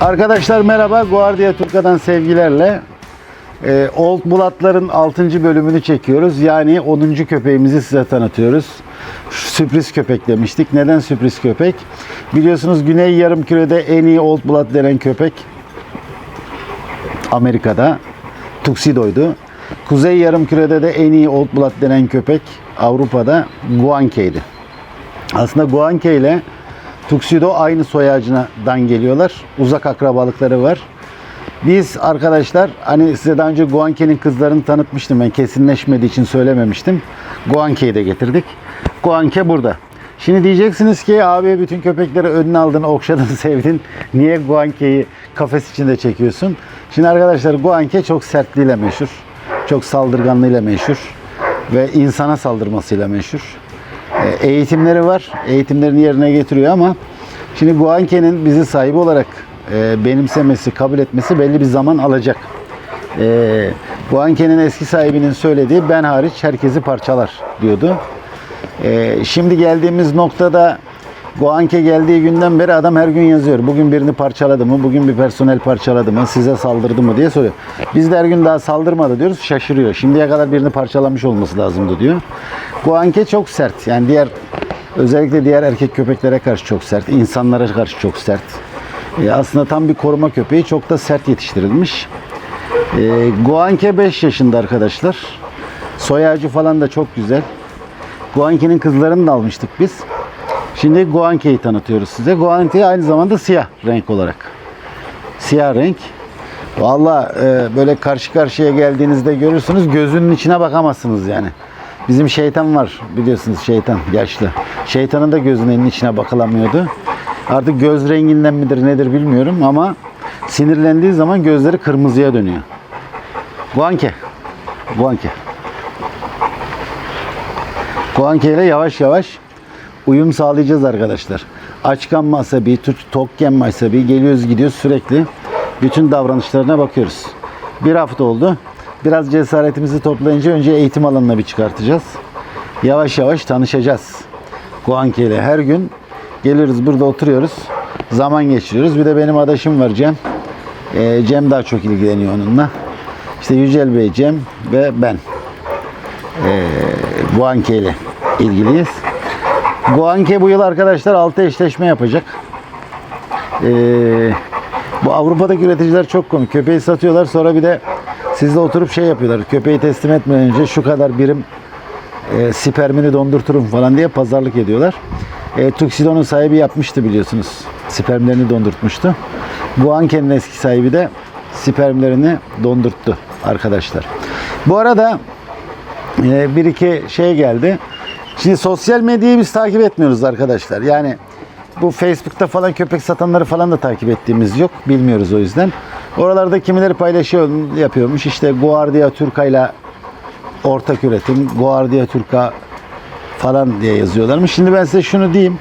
Arkadaşlar merhaba. Guardia Turka'dan sevgilerle. Ee, Old Blood'ların 6. bölümünü çekiyoruz. Yani 10. köpeğimizi size tanıtıyoruz. Sürpriz köpek demiştik. Neden sürpriz köpek? Biliyorsunuz Güney Yarımküre'de en iyi Old Blood denen köpek Amerika'da Tuxedo'ydu. Kuzey Yarımküre'de de en iyi Old Blood denen köpek Avrupa'da Guanke'ydi. Aslında Guanke ile Tuxedo aynı soy ağacından geliyorlar. Uzak akrabalıkları var. Biz arkadaşlar hani size daha önce Guanke'nin kızlarını tanıtmıştım ben kesinleşmediği için söylememiştim. Guanke'yi de getirdik. Guanke burada. Şimdi diyeceksiniz ki abi bütün köpekleri önüne aldın, okşadın, sevdin. Niye Guanke'yi kafes içinde çekiyorsun? Şimdi arkadaşlar Guanke çok sertliğiyle meşhur. Çok saldırganlığıyla meşhur. Ve insana saldırmasıyla meşhur. E, eğitimleri var. Eğitimlerini yerine getiriyor ama şimdi Guanke'nin bizi sahibi olarak e, benimsemesi, kabul etmesi belli bir zaman alacak. E, Guanke'nin eski sahibinin söylediği ben hariç herkesi parçalar diyordu. Şimdi geldiğimiz noktada Guanke geldiği günden beri adam her gün yazıyor. Bugün birini parçaladı mı? Bugün bir personel parçaladı mı? Size saldırdı mı diye soruyor. Biz de her gün daha saldırmadı diyoruz. Şaşırıyor. Şimdiye kadar birini parçalamış olması lazımdı diyor. Guanke çok sert. Yani diğer özellikle diğer erkek köpeklere karşı çok sert. insanlara karşı çok sert. E, aslında tam bir koruma köpeği. Çok da sert yetiştirilmiş. E, Guanke 5 yaşında arkadaşlar. Soy ağacı falan da çok güzel. Guanke'nin kızlarını da almıştık biz. Şimdi Guanke'yi tanıtıyoruz size. Guanke aynı zamanda siyah renk olarak. Siyah renk. Valla e, böyle karşı karşıya geldiğinizde görürsünüz gözünün içine bakamazsınız yani. Bizim şeytan var biliyorsunuz şeytan yaşlı. Şeytanın da gözünün içine bakılamıyordu. Artık göz renginden midir nedir bilmiyorum ama sinirlendiği zaman gözleri kırmızıya dönüyor. Guanke. Guanke. Guanke ile yavaş yavaş uyum sağlayacağız arkadaşlar. Açkan tuç- tokken asabi geliyoruz gidiyoruz sürekli. Bütün davranışlarına bakıyoruz. Bir hafta oldu. Biraz cesaretimizi toplayınca önce eğitim alanına bir çıkartacağız. Yavaş yavaş tanışacağız. Guanke ile her gün geliyoruz burada oturuyoruz. Zaman geçiriyoruz. Bir de benim adaşım var Cem. Ee, Cem daha çok ilgileniyor onunla. İşte Yücel Bey, Cem ve ben. Ee, Guanke ile ilgiliyiz. Guanke bu yıl arkadaşlar 6 eşleşme yapacak. Ee, bu Avrupa'daki üreticiler çok komik. Köpeği satıyorlar sonra bir de sizle oturup şey yapıyorlar. Köpeği teslim etmeden önce şu kadar birim e, spermini dondurturum falan diye pazarlık ediyorlar. E, Tuxedo'nun sahibi yapmıştı biliyorsunuz. Spermlerini dondurtmuştu. Guanke'nin eski sahibi de spermlerini dondurttu arkadaşlar. Bu arada e, bir iki şey geldi. Şimdi sosyal medyayı biz takip etmiyoruz arkadaşlar. Yani bu Facebook'ta falan köpek satanları falan da takip ettiğimiz yok. Bilmiyoruz o yüzden. Oralarda kimileri paylaşıyor, yapıyormuş. İşte Guardia Turka'yla ortak üretim, Guardia Turka falan diye yazıyorlarmış. Şimdi ben size şunu diyeyim.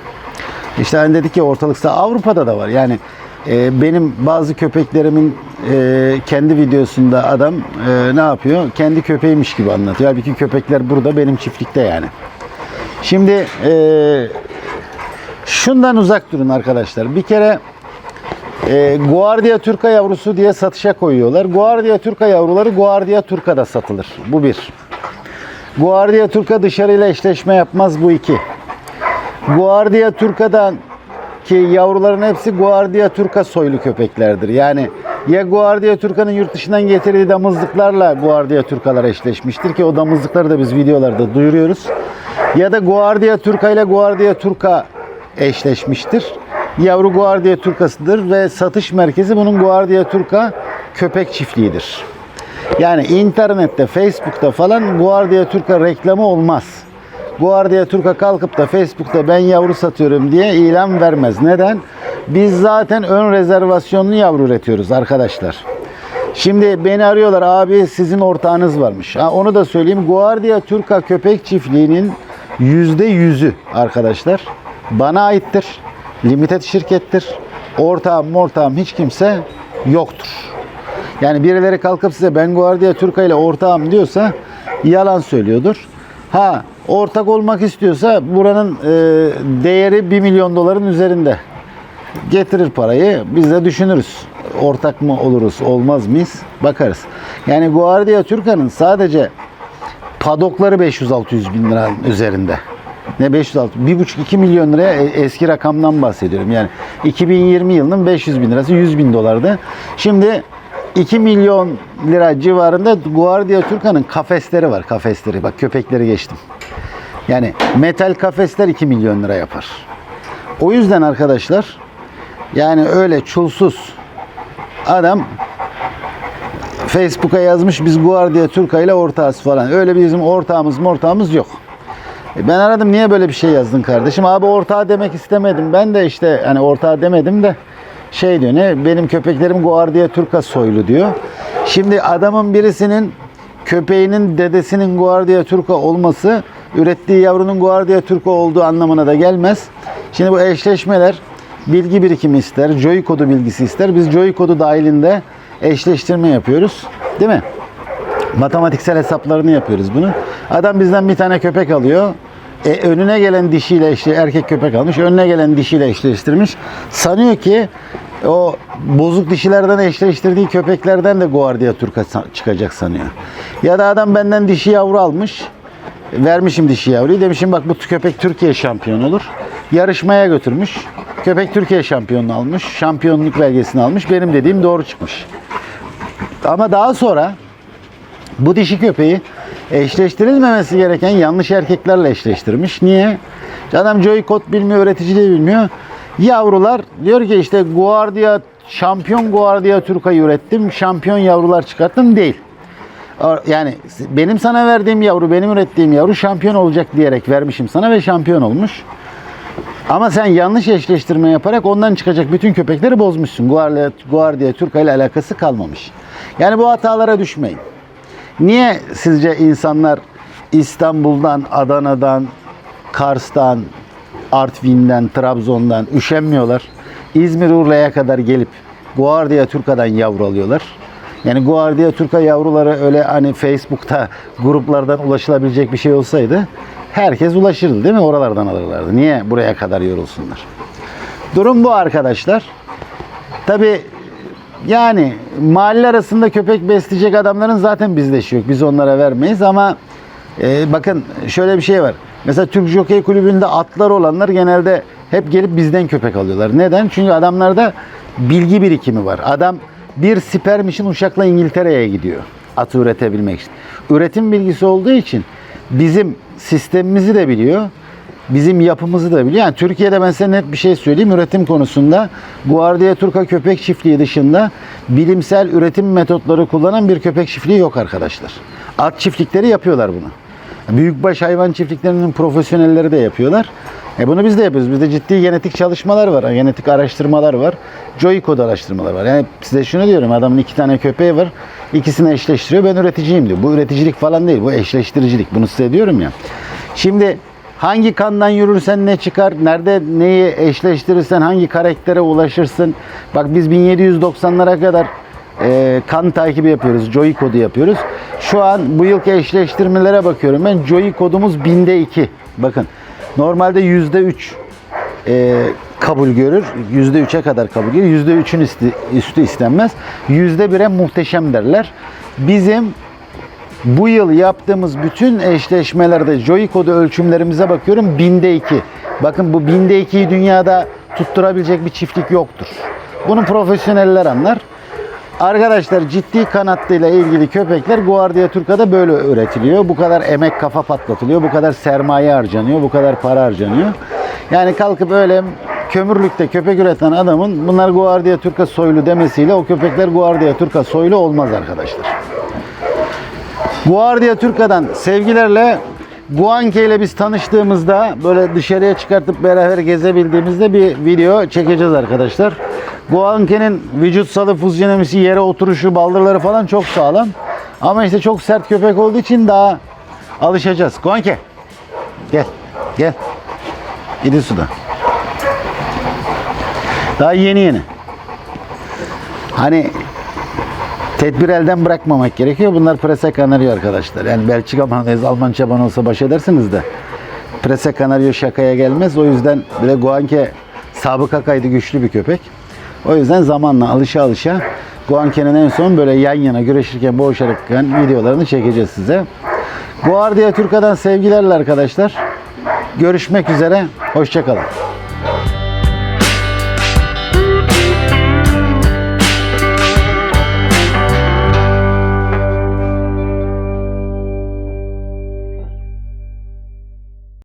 İşte hani dedik ki ortalıkta Avrupa'da da var. Yani e, benim bazı köpeklerimin e, kendi videosunda adam e, ne yapıyor? Kendi köpeğiymiş gibi anlatıyor. Halbuki köpekler burada benim çiftlikte yani. Şimdi e, şundan uzak durun arkadaşlar. Bir kere e, Guardia Turka yavrusu diye satışa koyuyorlar. Guardia Turka yavruları Guardia Turka'da satılır. Bu bir. Guardia Turka dışarıyla eşleşme yapmaz bu iki. Guardia Turka'dan ki yavruların hepsi Guardia Turka soylu köpeklerdir. Yani ya Guardia Turka'nın yurt dışından getirdiği damızlıklarla Guardia Turkalar eşleşmiştir ki o damızlıkları da biz videolarda duyuruyoruz. Ya da Guardia Turka ile Guardia Turka eşleşmiştir. Yavru Guardia Turkasıdır ve satış merkezi bunun Guardia Turka köpek çiftliğidir. Yani internette, Facebook'ta falan Guardia Turka reklamı olmaz. Guardia Turka kalkıp da Facebook'ta ben yavru satıyorum diye ilan vermez. Neden? Biz zaten ön rezervasyonlu yavru üretiyoruz arkadaşlar. Şimdi beni arıyorlar abi sizin ortağınız varmış. Ha, onu da söyleyeyim. Guardia Turka köpek çiftliğinin yüzde yüzü arkadaşlar bana aittir. Limited şirkettir. Ortağım ortağım hiç kimse yoktur. Yani birileri kalkıp size ben Guardia Turka ile ortağım diyorsa yalan söylüyordur. Ha ortak olmak istiyorsa buranın e, değeri 1 milyon doların üzerinde. Getirir parayı. Biz de düşünürüz. Ortak mı oluruz, olmaz mıyız? Bakarız. Yani Guardia Türkan'ın sadece padokları 500-600 bin lira üzerinde. Ne 506 1,5-2 milyon liraya e- eski rakamdan bahsediyorum. Yani 2020 yılının 500 bin lirası 100 bin dolardı. Şimdi 2 milyon lira civarında Guardia Türkan'ın kafesleri var. Kafesleri. Bak köpekleri geçtim. Yani metal kafesler 2 milyon lira yapar. O yüzden arkadaşlar yani öyle çulsuz adam Facebook'a yazmış biz Guardia Turka ile ortağız falan. Öyle bizim ortağımız ortağımız yok. E Ben aradım niye böyle bir şey yazdın kardeşim? Abi ortağı demek istemedim. Ben de işte hani ortağı demedim de şey diyor ne benim köpeklerim Guardia Turka soylu diyor. Şimdi adamın birisinin köpeğinin dedesinin Guardia Turka olması ürettiği yavrunun Guardia Turka olduğu anlamına da gelmez. Şimdi bu eşleşmeler bilgi birikimi ister, joy kodu bilgisi ister. Biz joy kodu dahilinde eşleştirme yapıyoruz. Değil mi? matematiksel hesaplarını yapıyoruz bunu. Adam bizden bir tane köpek alıyor. E, önüne gelen dişiyle eşle, erkek köpek almış. Önüne gelen dişiyle eşleştirmiş. Sanıyor ki o bozuk dişilerden eşleştirdiği köpeklerden de Guardia Turka çıkacak sanıyor. Ya da adam benden dişi yavru almış. Vermişim dişi yavruyu. Demişim bak bu köpek Türkiye şampiyonu olur. Yarışmaya götürmüş. Köpek Türkiye şampiyonunu almış. Şampiyonluk belgesini almış. Benim dediğim doğru çıkmış. Ama daha sonra bu dişi köpeği eşleştirilmemesi gereken yanlış erkeklerle eşleştirmiş. Niye? Adam joy kod bilmiyor, öğreticiliği bilmiyor. Yavrular diyor ki işte Guardia, şampiyon Guardia Turka'yı ürettim, şampiyon yavrular çıkarttım değil. Yani benim sana verdiğim yavru, benim ürettiğim yavru şampiyon olacak diyerek vermişim sana ve şampiyon olmuş. Ama sen yanlış eşleştirme yaparak ondan çıkacak bütün köpekleri bozmuşsun. Guardia, Guardia Turka ile alakası kalmamış. Yani bu hatalara düşmeyin. Niye sizce insanlar İstanbul'dan, Adana'dan, Kars'tan, Artvin'den, Trabzon'dan üşenmiyorlar? İzmir Urla'ya kadar gelip Guardia Turka'dan yavru alıyorlar. Yani Guardia Turka yavruları öyle hani Facebook'ta gruplardan ulaşılabilecek bir şey olsaydı herkes ulaşırdı değil mi? Oralardan alırlardı. Niye buraya kadar yorulsunlar? Durum bu arkadaşlar. Tabi yani mahalle arasında köpek besleyecek adamların zaten bizde işi yok. Biz onlara vermeyiz ama e, bakın şöyle bir şey var. Mesela Türk Jockey Kulübü'nde atlar olanlar genelde hep gelip bizden köpek alıyorlar. Neden? Çünkü adamlarda bilgi birikimi var. Adam bir sperm için uçakla İngiltere'ye gidiyor. Atı üretebilmek için. Üretim bilgisi olduğu için bizim sistemimizi de biliyor bizim yapımızı da biliyor. Yani Türkiye'de ben size net bir şey söyleyeyim. Üretim konusunda Guardia Turka köpek çiftliği dışında bilimsel üretim metotları kullanan bir köpek çiftliği yok arkadaşlar. At çiftlikleri yapıyorlar bunu. Büyükbaş hayvan çiftliklerinin profesyonelleri de yapıyorlar. E bunu biz de yapıyoruz. Bizde ciddi genetik çalışmalar var. Genetik araştırmalar var. Joy kod araştırmalar var. Yani size şunu diyorum. Adamın iki tane köpeği var. İkisini eşleştiriyor. Ben üreticiyim diyor. Bu üreticilik falan değil. Bu eşleştiricilik. Bunu size diyorum ya. Şimdi Hangi kandan yürürsen ne çıkar, nerede neyi eşleştirirsen hangi karaktere ulaşırsın. Bak biz 1790'lara kadar e, kan takibi yapıyoruz, Joy kodu yapıyoruz. Şu an bu yılki eşleştirmelere bakıyorum ben. Joy kodumuz binde 2. Bakın normalde yüzde 3 e, kabul görür. Yüzde 3'e kadar kabul görür. Yüzde 3'ün üstü, üstü istenmez. Yüzde 1'e muhteşem derler. Bizim bu yıl yaptığımız bütün eşleşmelerde Joy kodu ölçümlerimize bakıyorum binde iki. Bakın bu binde ikiyi dünyada tutturabilecek bir çiftlik yoktur. Bunu profesyoneller anlar. Arkadaşlar ciddi kanatlıyla ilgili köpekler Guardia Turka'da böyle üretiliyor. Bu kadar emek kafa patlatılıyor. Bu kadar sermaye harcanıyor. Bu kadar para harcanıyor. Yani kalkıp öyle kömürlükte köpek üreten adamın bunlar Guardia Turka soylu demesiyle o köpekler Guardia Turka soylu olmaz arkadaşlar. Guardia Turka'dan sevgilerle Guanke ile biz tanıştığımızda böyle dışarıya çıkartıp beraber gezebildiğimizde bir video çekeceğiz arkadaşlar. Guanke'nin vücut salı fuzyonomisi, yere oturuşu, baldırları falan çok sağlam. Ama işte çok sert köpek olduğu için daha alışacağız. Guanke gel gel. Gidin suda. Daha yeni yeni. Hani Tedbir elden bırakmamak gerekiyor. Bunlar prese kanaryo arkadaşlar. Yani Belçika mayonez, Alman çaban olsa baş edersiniz de. Prese kanaryo şakaya gelmez. O yüzden bir de Guanke sabıka kaydı güçlü bir köpek. O yüzden zamanla alışa alışa Guanke'nin en son böyle yan yana güreşirken boğuşarken videolarını çekeceğiz size. Guardia Turca'dan sevgilerle arkadaşlar. Görüşmek üzere. Hoşçakalın.